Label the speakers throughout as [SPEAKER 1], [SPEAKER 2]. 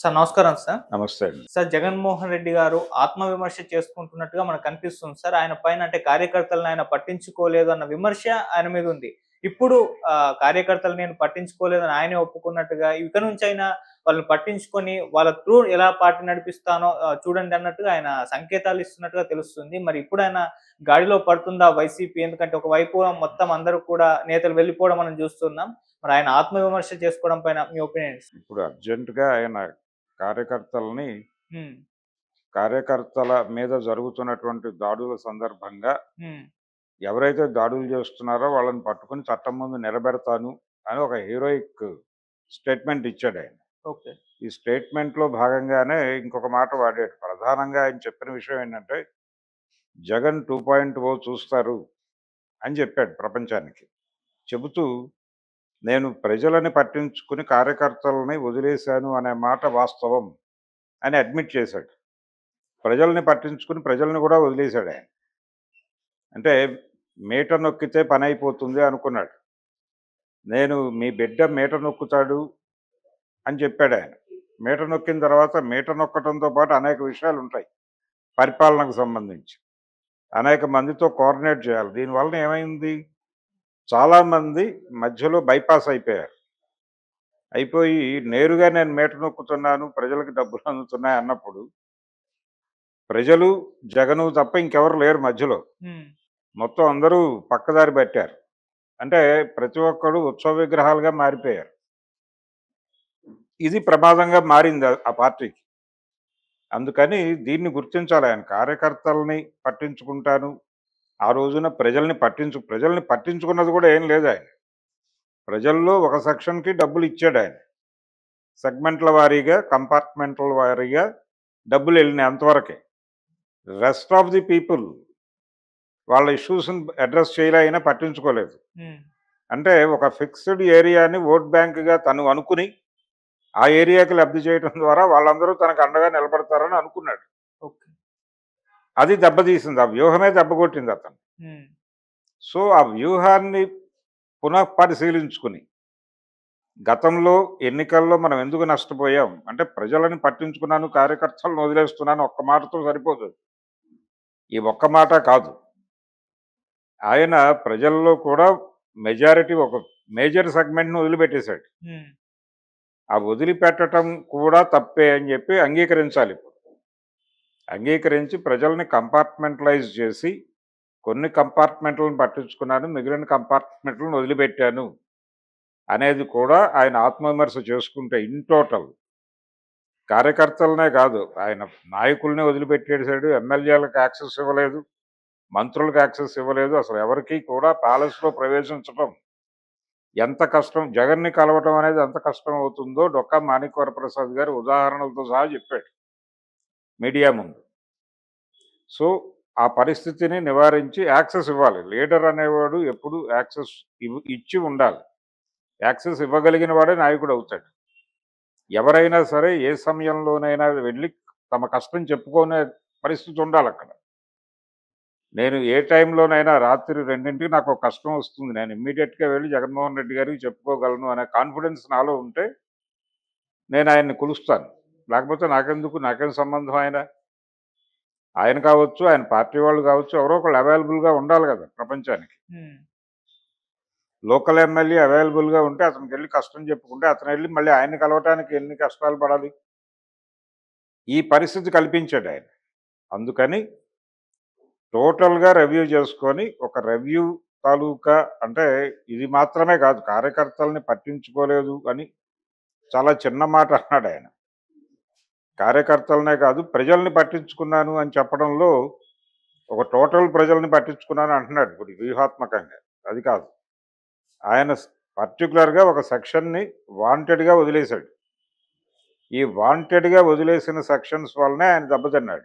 [SPEAKER 1] Sir నమస్కారం sir.
[SPEAKER 2] నమస్తే అండి.
[SPEAKER 1] సార్ జగన్మోహన్ రెడ్డి గారు ఆత్మవిమర్శ చేసుకుంటున్నట్టుగా మనకు కనిపిస్తుంది సార్. ఆయన పైన అంటే కార్యకర్తలను ఆయన పట్టించుకోలేదు అన్న విమర్శ ఆయన మీద ఉంది. ఇప్పుడు కార్యకర్తలు నేను పట్టించుకోలేదని ఆయనే ఒప్పుకున్నట్టుగా ఇక నుంచి అయినా వాళ్ళని పట్టించుకొని వాళ్ళ త్రూ ఎలా పార్టీ నడిపిస్తానో చూడండి అన్నట్టుగా ఆయన సంకేతాలు ఇస్తున్నట్టుగా తెలుస్తుంది. మరి ఇప్పుడు ఆయన గాడిలో పడుతుందా వైసీపీ? ఎందుకంటే ఒకవైపు మొత్తం అందరూ కూడా నేతలు వెళ్ళిపోవడం మనం చూస్తున్నాం. మరి ఆయన ఆత్మవిమర్శ చేసుకోవడం పైన మీ ఒపీనియన్
[SPEAKER 2] ఇప్పుడు అర్జెంటుగా ఆయన కార్యకర్తలని కార్యకర్తల మీద జరుగుతున్నటువంటి దాడుల సందర్భంగా ఎవరైతే దాడులు చేస్తున్నారో వాళ్ళని పట్టుకుని చట్టం ముందు నిలబెడతాను అని ఒక హీరోయిక్ స్టేట్మెంట్ ఇచ్చాడు ఆయన.
[SPEAKER 1] ఓకే.
[SPEAKER 2] ఈ స్టేట్మెంట్లో భాగంగానే ఇంకొక మాట వాడాడు. ప్రధానంగా ఆయన చెప్పిన విషయం ఏంటంటే జగన్ టూ పాయింట్ ఓ చూస్తారు అని చెప్పాడు ప్రపంచానికి. చెబుతూ నేను ప్రజలని పట్టించుకుని కార్యకర్తలని వదిలేశాను అనే మాట వాస్తవం అని అడ్మిట్ చేశాడు. ప్రజల్ని పట్టించుకుని ప్రజల్ని కూడా వదిలేశాడు ఆయన. అంటే మీట నొక్కితే పని అయిపోతుంది అనుకున్నాడు. నేను మీ బిడ్డ మీట నొక్కుతాడు అని చెప్పాడు ఆయన. మీట నొక్కిన తర్వాత మీట నొక్కడంతో పాటు అనేక విషయాలు ఉంటాయి. పరిపాలనకు సంబంధించి. అనేక మందితో కోఆర్డినేట్ చేయాలి. దీనివల్ల ఏమైంది? చాలామంది మధ్యలో బైపాస్ అయిపోయారు. అయిపోయి నేరుగా నేను మీట నొక్కుతున్నాను ప్రజలకు డబ్బులు అందుతున్నాయి అన్నప్పుడు ప్రజలు జగను తప్ప ఇంకెవరు లేరు మధ్యలో. మొత్తం అందరూ పక్కదారి పెట్టారు. అంటే ప్రతి ఒక్కరు ఉత్సవ విగ్రహాలుగా మారిపోయారు. ఇది ప్రమాదంగా మారింది ఆ- పార్టీకి. అందుకని దీన్ని గుర్తించాలి. ఆయన కార్యకర్తల్ని పట్టించుకుంటాను ఆ రోజున ప్రజల్ని పట్టించు ప్రజల్ని పట్టించుకున్నది కూడా ఏం లేదు ఆయన. ప్రజల్లో ఒక సెక్షన్కి డబ్బులు ఇచ్చాడు ఆయన. సెగ్మెంట్ల వారీగా కంపార్ట్మెంట్ల వారీగా డబ్బులు వెళ్ళినాయి అంతవరకే. రెస్ట్ ఆఫ్ ది పీపుల్ వాళ్ళ ఇష్యూస్ని అడ్రస్ చేయలే అయినా పట్టించుకోలేదు. అంటే ఒక ఫిక్స్డ్ ఏరియాని ఓట్ బ్యాంక్గా తను అనుకుని ఆ ఏరియాకి లబ్ధి చేయడం ద్వారా వాళ్ళందరూ తనకు అండగా నిలబడతారని అనుకున్నాడు.
[SPEAKER 1] ఓకే.
[SPEAKER 2] అది దెబ్బతీసింది. ఆ వ్యూహమే దెబ్బకొట్టింది అతను సో ఆ వ్యూహాన్ని పునః పరిశీలించుకుని గతంలో ఎన్నికల్లో మనం ఎందుకు నష్టపోయాం? అంటే ప్రజలని పట్టించుకున్నాను కార్యకర్తలను వదిలేస్తున్నాను ఒక్క మాటతో సరిపోదు. ఈ ఒక్క మాట కాదు. ఆయన ప్రజల్లో కూడా మెజారిటీ ఒక మేజర్ సెగ్మెంట్ను వదిలిపెట్టేశాడు. ఆ వదిలిపెట్టడం కూడా తప్పే అని చెప్పి అంగీకరించాలి. అంగీకరించి ప్రజల్ని కంపార్ట్మెంటలైజ్ చేసి కొన్ని కంపార్ట్మెంట్లను పట్టించుకున్నాను మిగిలిన కంపార్ట్మెంట్లను వదిలిపెట్టాను అనేది కూడా ఆయన ఆత్మవిమర్శ చేసుకుంటే ఇన్ టోటల్ కార్యకర్తలనే కాదు ఆయన నాయకుల్ని వదిలిపెట్టేసాడు ఎమ్మెల్యేలకు యాక్సెస్ ఇవ్వలేదు మంత్రులకు యాక్సెస్ ఇవ్వలేదు అసలు ఎవరికి కూడా ప్యాలెస్లో ప్రవేశించడం ఎంత కష్టం జగన్ని కలవటం అనేది ఎంత కష్టం అవుతుందో డొక్కా మాణిక్వర ప్రసాద్ గారు ఉదాహరణలతో సహా చెప్పాడు. మీడియా ముందు. సో ఆ పరిస్థితిని నివారించి యాక్సెస్ ఇవ్వాలి. లీడర్ అనేవాడు ఎప్పుడు యాక్సెస్ ఇవ్ ఇచ్చి ఉండాలి. యాక్సెస్ ఇవ్వగలిగిన వాడే నాయకుడు అవుతాడు. ఎవరైనా సరే ఏ సమయంలోనైనా వెళ్ళి తమ కష్టం చెప్పుకునే పరిస్థితి ఉండాలి అక్కడ. నేను ఏ టైంలోనైనా రాత్రి రెండింటికి నాకు ఒక కష్టం వస్తుంది. నేను ఇమ్మీడియట్గా వెళ్ళి జగన్మోహన్ రెడ్డి గారికి చెప్పుకోగలను అనే కాన్ఫిడెన్స్ నాలో ఉంటే నేను ఆయన్ని కొలుస్తాను. లేకపోతే నాకెందుకు? నాకేం సంబంధం ఆయన? ఆయన కావచ్చు ఆయన పార్టీ వాళ్ళు కావచ్చు ఎవరో ఒకళ్ళు అవైలబుల్గా ఉండాలి కదా ప్రపంచానికి. లోకల్ ఎమ్మెల్యే అవైలబుల్గా ఉంటే అతనికి వెళ్ళి కష్టం చెప్పుకుంటే అతను వెళ్ళి మళ్ళీ ఆయన కలవటానికి ఎన్ని కష్టాలు పడాలి? ఈ పరిస్థితి కల్పించాడు ఆయన. అందుకని టోటల్గా రివ్యూ చేసుకొని ఒక రివ్యూ తాలూకా అంటే ఇది మాత్రమే కాదు కార్యకర్తల్ని పట్టించుకోలేదు అని చాలా చిన్న మాట అన్నాడు ఆయన. కార్యకర్తలనే కాదు ప్రజల్ని పట్టించుకున్నాను అని చెప్పడంలో ఒక టోటల్ ప్రజల్ని పట్టించుకున్నాను అంటున్నాడు ఇప్పుడు వ్యూహాత్మకంగా. అది కాదు. ఆయన పర్టికులర్గా ఒక సెక్షన్ని వాంటెడ్గా వదిలేశాడు. ఈ వాంటెడ్గా వదిలేసిన సెక్షన్స్ వల్లనే ఆయన దెబ్బతిన్నాడు.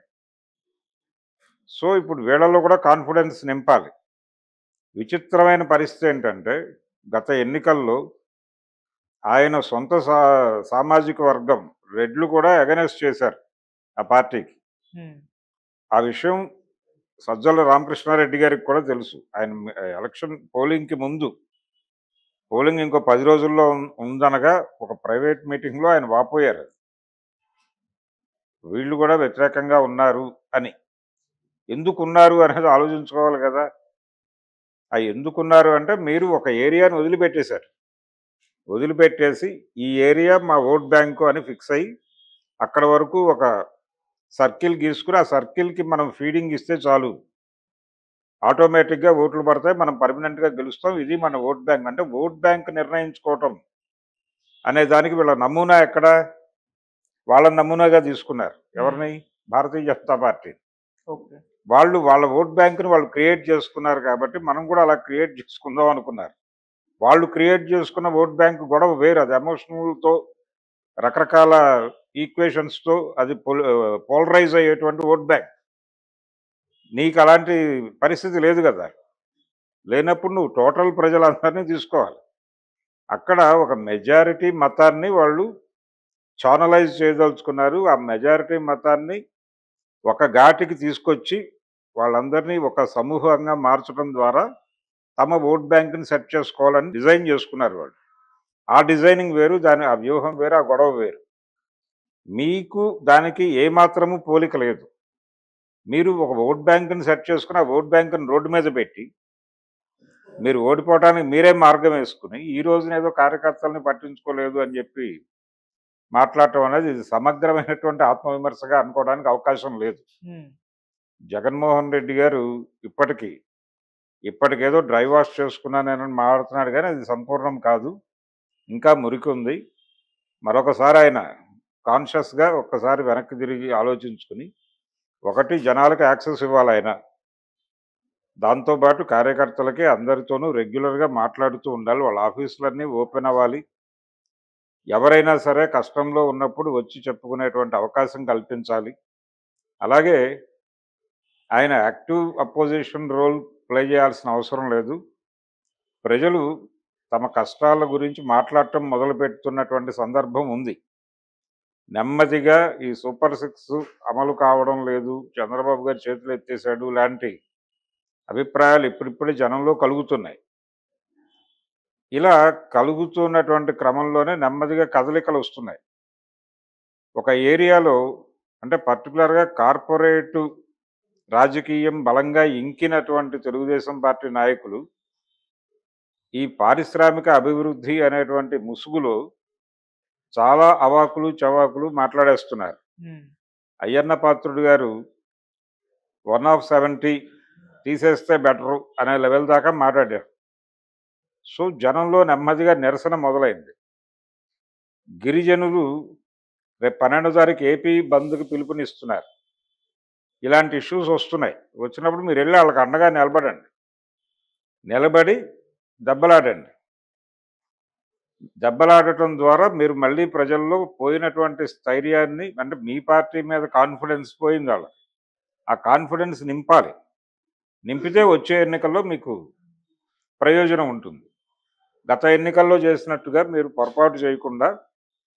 [SPEAKER 2] సో ఇప్పుడు వీళ్ళలో కూడా కాన్ఫిడెన్స్ నింపాలి. విచిత్రమైన పరిస్థితి ఏంటంటే గత ఎన్నికల్లో ఆయన సొంత సా సామాజిక వర్గం. రెడ్లు కూడా ఎగనెస్ట్ చేశారు ఆ పార్టీకి. ఆ విషయం సజ్జల రామకృష్ణారెడ్డి గారికి కూడా తెలుసు. ఆయన ఎలక్షన్ పోలింగ్కి ముందు పోలింగ్ ఇంకో పది రోజుల్లో ఉందనగా ఒక ప్రైవేట్ మీటింగ్లో ఆయన వాపోయారు వీళ్ళు కూడా వ్యతిరేకంగా ఉన్నారు అని. ఎందుకు ఉన్నారు అనేది ఆలోచించుకోవాలి కదా. ఆ ఎందుకున్నారు అంటే మీరు ఒక ఏరియాని వదిలిపెట్టేశారు. వదిలిపెట్టేసి ఈ ఏరియా మా ఓట్ బ్యాంకు అని ఫిక్స్ అయ్యి అక్కడ వరకు ఒక సర్కిల్ గీసుకుని ఆ సర్కిల్కి మనం ఫీడింగ్ ఇస్తే చాలు. ఆటోమేటిక్గా ఓట్లు పడతాయి మనం పర్మనెంట్గా గెలుస్తాం. ఇది మన ఓట్ బ్యాంక్. అంటే ఓట్ బ్యాంక్ నిర్ణయించుకోవటం అనే దానికి వీళ్ళ నమూనా ఎక్కడ? వాళ్ళ నమూనాగా తీసుకున్నారు. ఎవరిని? భారతీయ జనతా పార్టీ.
[SPEAKER 1] ఓకే.
[SPEAKER 2] వాళ్ళు వాళ్ళ ఓట్ బ్యాంకుని వాళ్ళు క్రియేట్ చేసుకున్నారు కాబట్టి మనం కూడా అలా క్రియేట్ చేసుకుందాం అనుకున్నారు. వాళ్ళు క్రియేట్ చేసుకున్న ఓట్ బ్యాంక్ గొడవ వేరు. అది ఎమోషనల్తో రకరకాల ఈక్వేషన్స్తో అది పోలరైజ్ అయ్యేటువంటి ఓట్ బ్యాంక్. నీకు అలాంటి పరిస్థితి లేదు కదా. లేనప్పుడు నువ్వు టోటల్ ప్రజలందరినీ తీసుకోవాలి. అక్కడ ఒక మెజారిటీ మతాన్ని వాళ్ళు ఛానలైజ్ చేయదలుచుకున్నారు. ఆ మెజారిటీ మతాన్ని ఒక ఘాటికి తీసుకొచ్చి వాళ్ళందరినీ ఒక సమూహంగా మార్చడం ద్వారా తమ ఓట్ బ్యాంక్ని సెట్ చేసుకోవాలని డిజైన్ చేసుకున్నారు వాళ్ళు. ఆ డిజైనింగ్ వేరు దాని ఆ వ్యూహం వేరు ఆ గొడవ వేరు. మీకు దానికి ఏమాత్రము పోలిక లేదు. మీరు ఒక ఓట్ బ్యాంకుని సెట్ చేసుకుని ఆ ఓట్ బ్యాంకుని రోడ్డు మీద పెట్టి మీరు ఓడిపోవడానికి మీరే మార్గం వేసుకుని ఈ రోజున ఏదో కార్యకర్తల్ని పట్టించుకోలేదు అని చెప్పి మాట్లాడటం అనేది ఇది సమగ్రమైనటువంటి ఆత్మవిమర్శగా అనుకోవడానికి అవకాశం లేదు. జగన్మోహన్ రెడ్డి గారు ఇప్పటికీ ఇప్పటికేదో డ్రై వాష్ చేసుకున్నానని మాట్లాడుతున్నాడు కానీ అది సంపూర్ణం కాదు. ఇంకా మురికి ఉంది మరొకసారి ఆయన కాన్షియస్గా ఒక్కసారి వెనక్కి తిరిగి ఆలోచించుకుని ఒకటి జనాలకు యాక్సెస్ ఇవ్వాలి ఆయన. దాంతోపాటు కార్యకర్తలకి అందరితోనూ రెగ్యులర్గా మాట్లాడుతూ ఉండాలి. వాళ్ళ ఆఫీసులన్నీ ఓపెన్ అవ్వాలి. ఎవరైనా సరే కష్టంలో ఉన్నప్పుడు వచ్చి చెప్పుకునేటువంటి అవకాశం కల్పించాలి. అలాగే ఆయన యాక్టివ్ అపోజిషన్ రోల్ అప్లై చేయాల్సిన అవసరం లేదు. ప్రజలు తమ కష్టాల గురించి మాట్లాడటం మొదలుపెడుతున్నటువంటి సందర్భం ఉంది. నెమ్మదిగా ఈ సూపర్ సిక్స్ అమలు కావడం లేదు. చంద్రబాబు గారు చేతులు ఎత్తేసాడు లాంటి అభిప్రాయాలు ఇప్పుడిప్పుడే జనంలో కలుగుతున్నాయి. ఇలా కలుగుతున్నటువంటి క్రమంలోనే నెమ్మదిగా కదలికలు వస్తున్నాయి. ఒక ఏరియాలో అంటే పర్టికులర్గా కార్పొరేటు రాజకీయం బలంగా ఇంకినటువంటి తెలుగుదేశం పార్టీ నాయకులు ఈ పారిశ్రామిక అభివృద్ధి అనేటువంటి ముసుగులో చాలా అవాకులు చవాకులు మాట్లాడేస్తున్నారు. Ayyanna Patrudu garu one of seventy తీసేస్తే బెటరు అనే లెవెల్ దాకా మాట్లాడారు. సో జనంలో నెమ్మదిగా నిరసన మొదలైంది. గిరిజనులు రేపు పన్నెండో తారీఖు ఏపీ బంద్కి పిలుపునిస్తున్నారు. ఇలాంటి ఇష్యూస్ వస్తున్నాయి. వచ్చినప్పుడు మీరు వెళ్ళి వాళ్ళకి అండగా నిలబడండి. నిలబడి దెబ్బలాడండి. దెబ్బలాడటం ద్వారా మీరు మళ్ళీ ప్రజల్లో పోయినటువంటి స్థైర్యాన్ని అంటే మీ పార్టీ మీద కాన్ఫిడెన్స్ పోయింది వాళ్ళకి. ఆ కాన్ఫిడెన్స్ నింపాలి. నింపితే వచ్చే ఎన్నికల్లో మీకు ప్రయోజనం ఉంటుంది. గత ఎన్నికల్లో చేసినట్టుగా మీరు పొరపాటు చేయకుండా